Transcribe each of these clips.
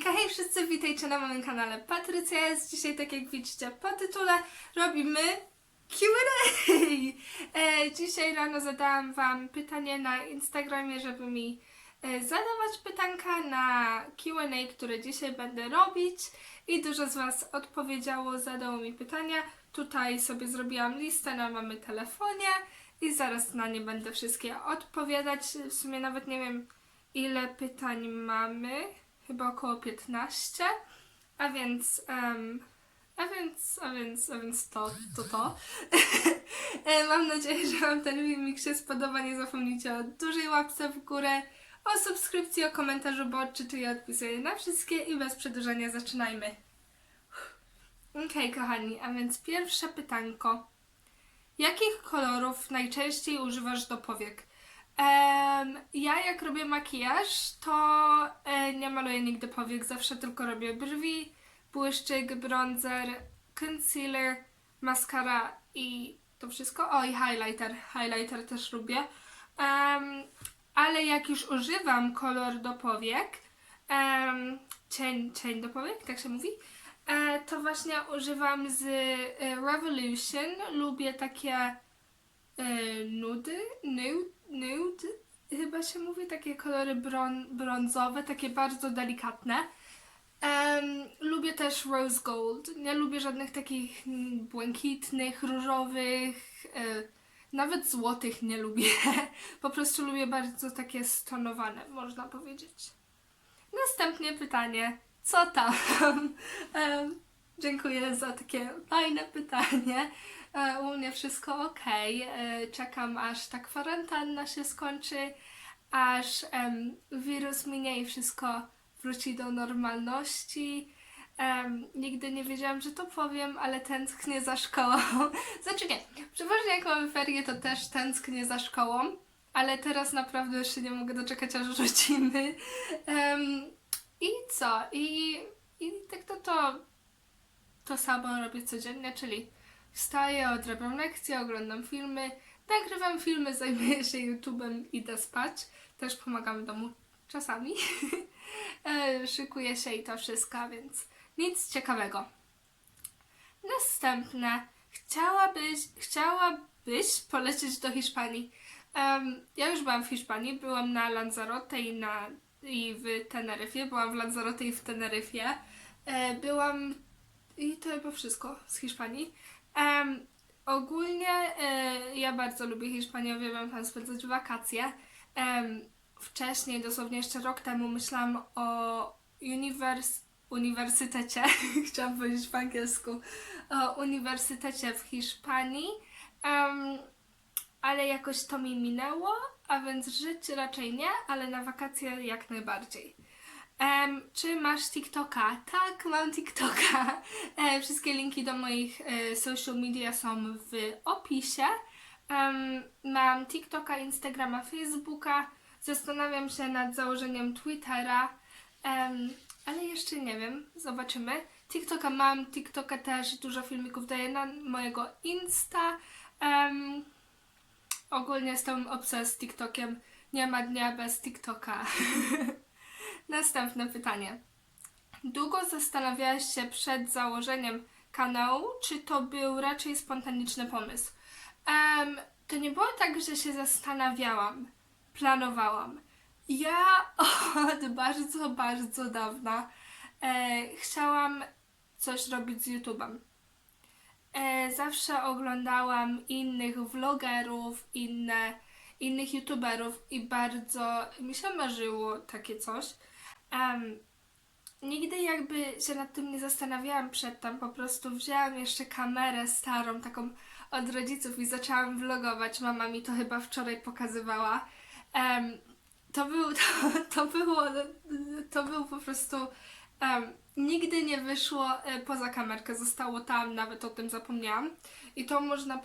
Hejka, hej wszyscy, witajcie na moim kanale Patrycja jest. Dzisiaj, tak jak widzicie po tytule, robimy Q&A. E, dzisiaj rano zadałam Wam pytanie na Instagramie, żeby mi e, zadawać pytanka na Q&A, które dzisiaj będę robić i dużo z Was odpowiedziało, zadało mi pytania. Tutaj sobie zrobiłam listę na mamy telefonie i zaraz na nie będę wszystkie odpowiadać. W sumie nawet nie wiem ile pytań mamy, chyba około 15, a więc, em, a więc, a więc, a więc to, to, to. E, Mam nadzieję, że Wam ten filmik się spodoba. Nie zapomnijcie o dużej łapce w górę, o subskrypcji, o komentarzu, bo odczytuję, odpisuję na wszystkie i bez przedłużania zaczynajmy. Okej, kochani, a więc pierwsze pytanko. Jakich kolorów najczęściej używasz do powiek? Ja jak robię makijaż, to e, nie maluję nigdy powiek, zawsze tylko robię brwi, błyszczyk, bronzer, concealer, maskara i to wszystko. O i highlighter, highlighter też lubię. Ale jak już używam kolor do powiek, cień, cień do powiek, tak się mówi, e, to właśnie używam z e, Revolution. Lubię takie nudy, nude, nude, chyba się mówi, takie kolory bron, brązowe, takie bardzo delikatne. Em, lubię też rose gold. Nie lubię żadnych takich błękitnych, różowych, e, nawet złotych nie lubię. Po prostu lubię bardzo takie stonowane, można powiedzieć. Następnie pytanie, co tam? Em, dziękuję za takie fajne pytanie. E, U mnie wszystko ok. E, Czekam aż ta kwarantanna się skończy, aż wirus minie i wszystko wróci do normalności. Em, nigdy nie wiedziałam, że to powiem, ale tęsknię za szkołą. znaczy nie, przeważnie jak mamy ferie, to też tęsknię za szkołą, ale teraz naprawdę się nie mogę doczekać, aż wrócimy. Em, I co? I, I tak to to to samo robię codziennie, czyli wstaję, odrabiam lekcje, oglądam filmy, nagrywam filmy, zajmuję się YouTube'em, idę spać. Też pomagam w domu czasami. E, Szykuję się i to wszystko, więc nic ciekawego. Następne. Chciałabyś, chciałabyś polecieć do Hiszpanii? Em, ja już byłam w Hiszpanii, byłam na Lanzarote i, na, i w Teneryfie. Byłam w Lanzarote i w Teneryfie. E, byłam i to chyba wszystko z Hiszpanii. Ogólnie e, ja bardzo lubię Hiszpanię, uwielbiam tam spędzać wakacje. Wcześniej, dosłownie jeszcze rok temu, myślałam o uniwers uniwersytecie, chciałam powiedzieć po angielsku, o uniwersytecie w Hiszpanii, ale jakoś to mi minęło, a więc żyć raczej nie, ale na wakacje jak najbardziej. Em, czy masz TikToka? Tak, mam TikToka. E, wszystkie linki do moich e, social media są w opisie. Em, mam TikToka, Instagrama, Facebooka. Zastanawiam się nad założeniem Twittera, em, ale jeszcze nie wiem. Zobaczymy. TikToka mam, TikToka też dużo filmików daję na mojego Insta. Em, ogólnie jestem obsesją z TikTokiem. Nie ma dnia bez TikToka. Następne pytanie. Długo zastanawiałaś się przed założeniem kanału, czy to był raczej spontaniczny pomysł? Em, to nie było tak, że się zastanawiałam, planowałam. Ja od bardzo, bardzo dawna e, chciałam coś robić z YouTube'em. E, zawsze oglądałam innych vlogerów, inne, innych YouTuberów i bardzo mi się marzyło takie coś. Em, nigdy jakby się nad tym nie zastanawiałam przedtem, po prostu wzięłam jeszcze kamerę starą, taką od rodziców i zaczęłam vlogować. Mama mi to chyba wczoraj pokazywała. Em, to, był, to, to było, to był po prostu, em, nigdy nie wyszło e, poza kamerkę, zostało tam, nawet o tym zapomniałam. I to można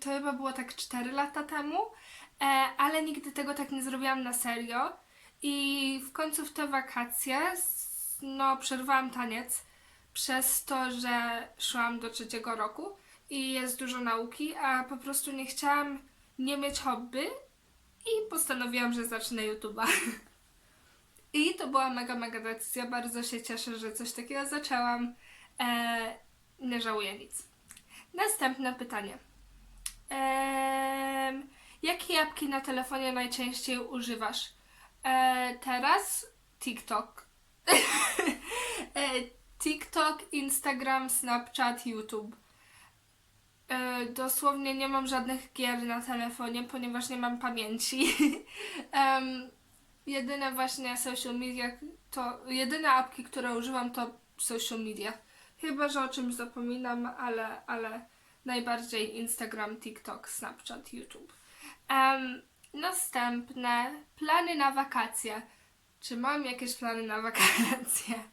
to chyba było tak 4 lata temu, e, ale nigdy tego tak nie zrobiłam na serio. I w końcu w te wakacje, no, przerwałam taniec przez to, że szłam do trzeciego roku i jest dużo nauki, a po prostu nie chciałam nie mieć hobby i postanowiłam, że zacznę YouTube'a. I to była mega, mega decyzja. Bardzo się cieszę, że coś takiego zaczęłam. E, nie żałuję nic. Następne pytanie. Jakie apki na telefonie najczęściej używasz? E, teraz TikTok. e, TikTok, Instagram, Snapchat, YouTube. E, dosłownie nie mam żadnych gier na telefonie, ponieważ nie mam pamięci. Jedyne właśnie social media, to jedyne apki, które używam to social media. Chyba, że o czymś zapominam, ale, ale najbardziej Instagram, TikTok, Snapchat, YouTube. Em, następne plany na wakacje. Czy mam jakieś plany na wakacje?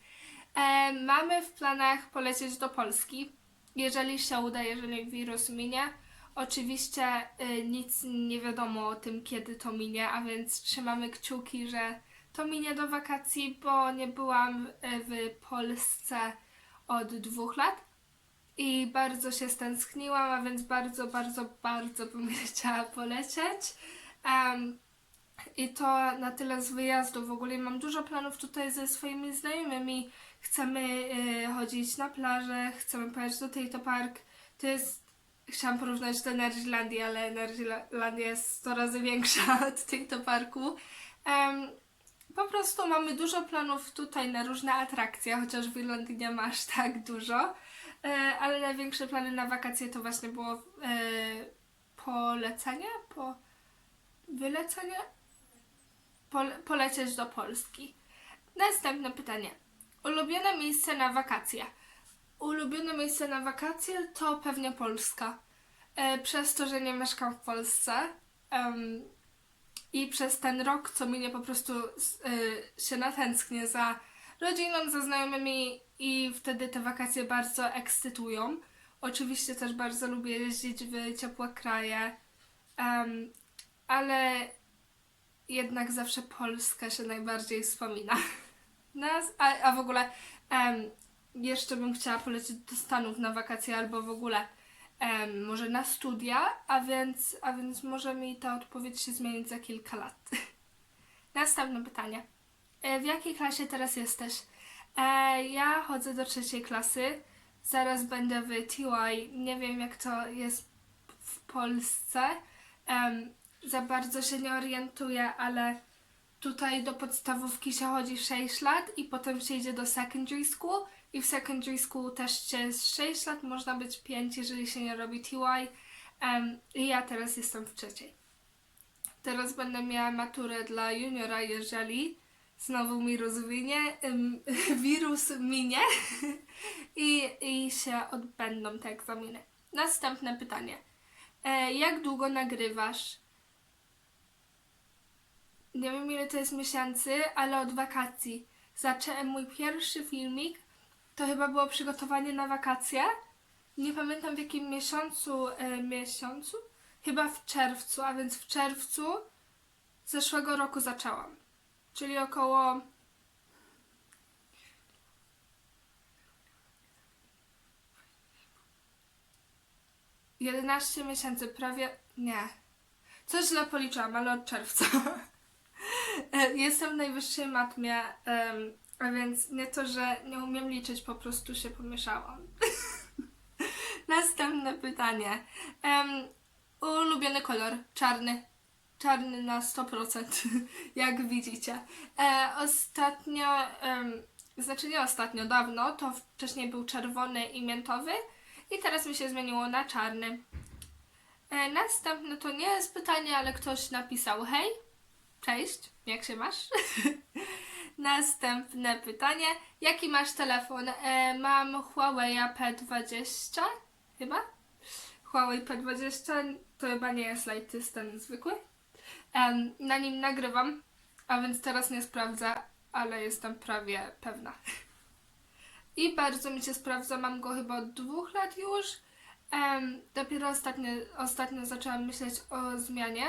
E, mamy w planach polecieć do Polski, jeżeli się uda, jeżeli wirus minie. Oczywiście y, nic nie wiadomo o tym, kiedy to minie, a więc trzymamy kciuki, że to minie do wakacji, bo nie byłam y, w Polsce od dwóch lat i bardzo się stęskniłam, a więc bardzo, bardzo, bardzo bym chciała polecieć. Em, i to na tyle z wyjazdu. W ogóle mam dużo planów tutaj ze swoimi znajomymi. Chcemy y, chodzić na plażę, chcemy pojechać do Tato Park. To jest, chciałam porównać do Energylandii, ale Energylandia jest 100 razy większa od Tato Parku. Em, po prostu mamy dużo planów tutaj na różne atrakcje, chociaż w Irlandii nie ma aż tak dużo. E, ale największe plany na wakacje to właśnie było e, polecenie, po wylecenie, Pole- polecieć do Polski. Następne pytanie. Ulubione miejsce na wakacje. Ulubione miejsce na wakacje to pewnie Polska. E, przez to, że nie mieszkam w Polsce i przez ten rok, co minie, po prostu y, się natęsknię za rodziną, za znajomymi i wtedy te wakacje bardzo ekscytują. Oczywiście też bardzo lubię jeździć w ciepłe kraje, em, ale jednak zawsze Polska się najbardziej wspomina. Nas, a, a w ogóle em, jeszcze bym chciała polecieć do Stanów na wakacje albo w ogóle em, może na studia, a więc, a więc może mi ta odpowiedź się zmienić za kilka lat. Następne pytanie. E, W jakiej klasie teraz jesteś? E, ja chodzę do trzeciej klasy. Zaraz będę w TY. Nie wiem, jak to jest w Polsce. Za bardzo się nie orientuję, ale tutaj do podstawówki się chodzi 6 lat i potem się idzie do secondary school i w secondary school też się jest 6 lat, można być 5, jeżeli się nie robi TY. Em, I ja teraz jestem w trzeciej. Teraz będę miała maturę dla juniora, jeżeli znowu mi rozwinie, em, wirus minie i, i się odbędą te egzaminy. Następne pytanie. E, jak długo nagrywasz? Nie wiem ile to jest miesięcy, ale od wakacji. Zacząłem mój pierwszy filmik. To chyba było przygotowanie na wakacje. Nie pamiętam w jakim miesiącu. E, miesiącu? Chyba w czerwcu, a więc w czerwcu zeszłego roku zaczęłam. Czyli około. Jedenaście miesięcy, prawie. Nie. Coś źle policzyłam, ale od czerwca. E, Jestem w najwyższej matmie, a więc nie to, że nie umiem liczyć, po prostu się pomieszałam. Następne pytanie. Ulubiony kolor? Czarny. Czarny na 100%, jak widzicie. E, ostatnio, znaczy nie ostatnio, dawno, to wcześniej był czerwony i miętowy i teraz mi się zmieniło na czarny. E, następne to nie jest pytanie, ale ktoś napisał hej, cześć, jak się masz? Następne pytanie, jaki masz telefon? E, mam Huawei P20, chyba? Huawei P20 to chyba nie jest light, to jest ten zwykły. Em, na nim nagrywam, a więc teraz nie sprawdzę, ale jestem prawie pewna. I bardzo mi się sprawdza, mam go chyba od dwóch lat już. Em, dopiero ostatnio, ostatnio zaczęłam myśleć o zmianie,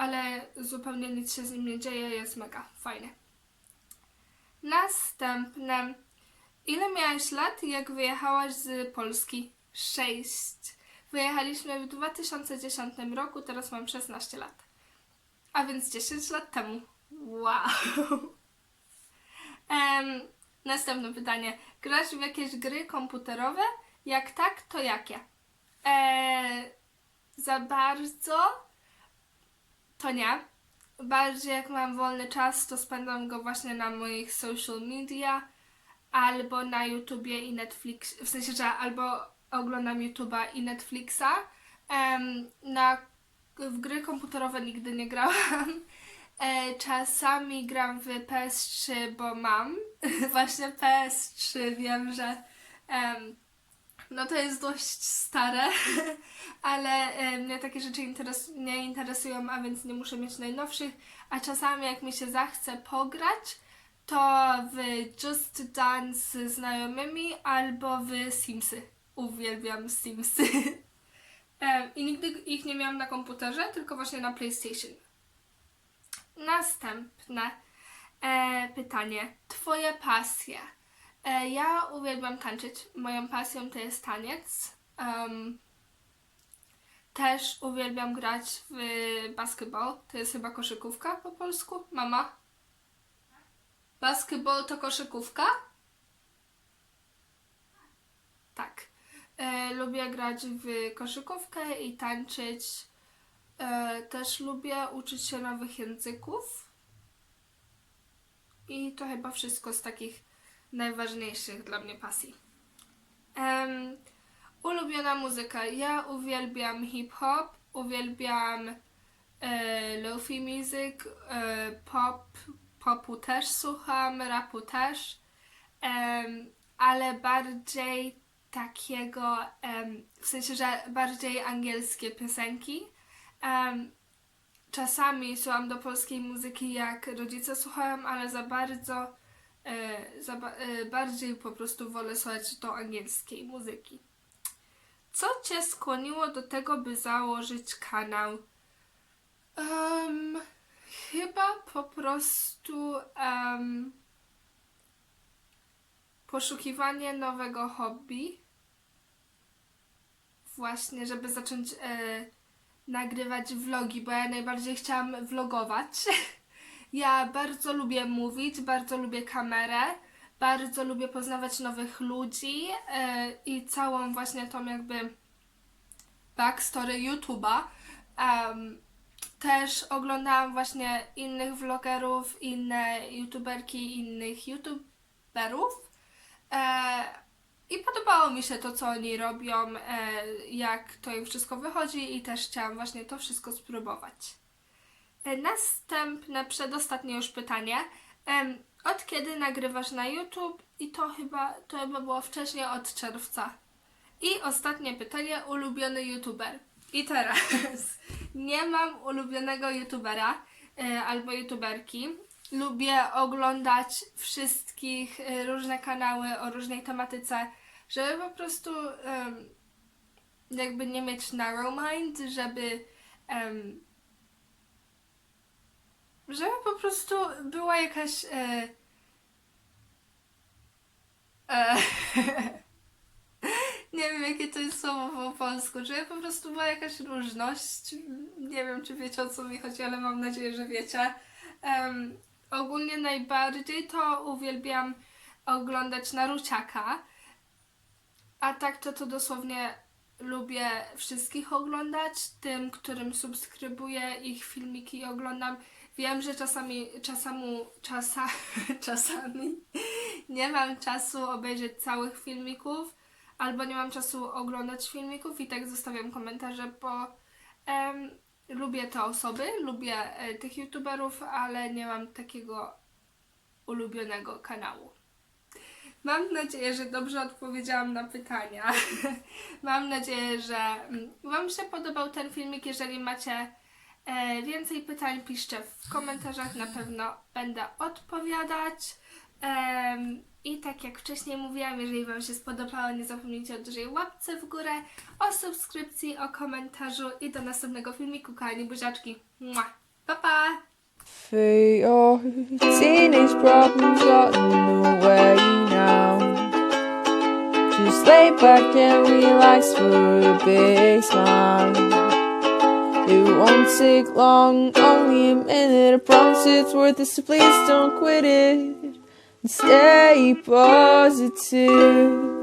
ale zupełnie nic się z nim nie dzieje, jest mega fajny. Następne. Ile miałaś lat, jak wyjechałaś z Polski? 6. Wyjechaliśmy w 2010 roku, teraz mam 16 lat. A więc 10 lat temu. Wow. Em, następne pytanie. Grasz w jakieś gry komputerowe? Jak tak, to jakie? E, za bardzo to nie. Bardziej jak mam wolny czas, to spędzam go właśnie na moich social media albo na YouTubie i Netflix, w sensie, że albo oglądam YouTube'a i Netflixa. Na, w gry komputerowe nigdy nie grałam. E, czasami gram w PS3, bo mam właśnie PS3. Wiem, że no to jest dość stare, ale e, mnie takie rzeczy interes- nie interesują, a więc nie muszę mieć najnowszych. A czasami jak mi się zachce pograć, to w Just Dance z znajomymi albo w Simsy. Uwielbiam Simsy. Em, I nigdy ich nie miałam na komputerze, tylko właśnie na PlayStation. Następne e, pytanie. Twoje pasje. E, ja uwielbiam tańczyć. Moją pasją to jest taniec. Em, też uwielbiam grać w basketball. To jest chyba koszykówka po polsku. Mama? Basketball to koszykówka? Tak. E, lubię grać w koszykówkę i tańczyć. E, też lubię uczyć się nowych języków. I to chyba wszystko z takich najważniejszych dla mnie pasji. Em, ulubiona muzyka. Ja uwielbiam hip-hop, uwielbiam e, lofi music, e, pop, popu też słucham, rapu też, em, ale bardziej takiego, em, w sensie, że bardziej angielskie piosenki. Em, czasami słucham do polskiej muzyki, jak rodzice słuchają, ale za bardzo, bardziej po prostu wolę słuchać do angielskiej muzyki. Co Cię skłoniło do tego, by założyć kanał? Em, chyba po prostu em, poszukiwanie nowego hobby. Właśnie, żeby zacząć e, nagrywać vlogi, bo ja najbardziej chciałam vlogować. Ja bardzo lubię mówić, bardzo lubię kamerę, bardzo lubię poznawać nowych ludzi e, i całą właśnie tą jakby backstory YouTube'a. Em, też oglądałam właśnie innych vlogerów, inne youtuberki, innych youtuberów. E, I podobało mi się to, co oni robią, e, jak to im wszystko wychodzi i też chciałam właśnie to wszystko spróbować. E, Następne, przedostatnie już pytanie. Od kiedy nagrywasz na YouTube? I to chyba, to chyba było wcześniej od czerwca. I ostatnie pytanie, ulubiony YouTuber. I teraz, nie mam ulubionego YouTubera e, albo YouTuberki. Lubię oglądać wszystkich e, różne kanały o różnej tematyce, żeby po prostu jakby nie mieć narrow mind, żeby żeby po prostu była jakaś e, e, nie wiem jakie to jest słowo po polsku, żeby po prostu była jakaś różność. Nie wiem, czy wiecie o co mi chodzi, ale mam nadzieję, że wiecie. Em, ogólnie najbardziej to uwielbiam oglądać Naruciaka. A tak to to dosłownie lubię wszystkich oglądać, tym, którym subskrybuję ich filmiki i oglądam. Wiem, że czasami, czasami, czasa, czasami nie mam czasu obejrzeć całych filmików, albo nie mam czasu oglądać filmików i tak zostawiam komentarze, bo em, lubię te osoby, lubię e, tych youtuberów, ale nie mam takiego ulubionego kanału. Mam nadzieję, że dobrze odpowiedziałam na pytania. Mam nadzieję, że mm, Wam się podobał ten filmik. Jeżeli macie e, więcej pytań, piszcie w komentarzach, na pewno będę odpowiadać. Em, I tak jak wcześniej mówiłam, jeżeli Wam się spodobało, nie zapomnijcie o dużej łapce w górę, o subskrypcji, o komentarzu i do następnego filmiku, kochani buziaczki. Mua. Pa, pa! For your teenage problems in the way now. Just lay back and relax for a big smile. It won't take long, only a minute. I promise it's worth it, so please don't quit it. Stay positive.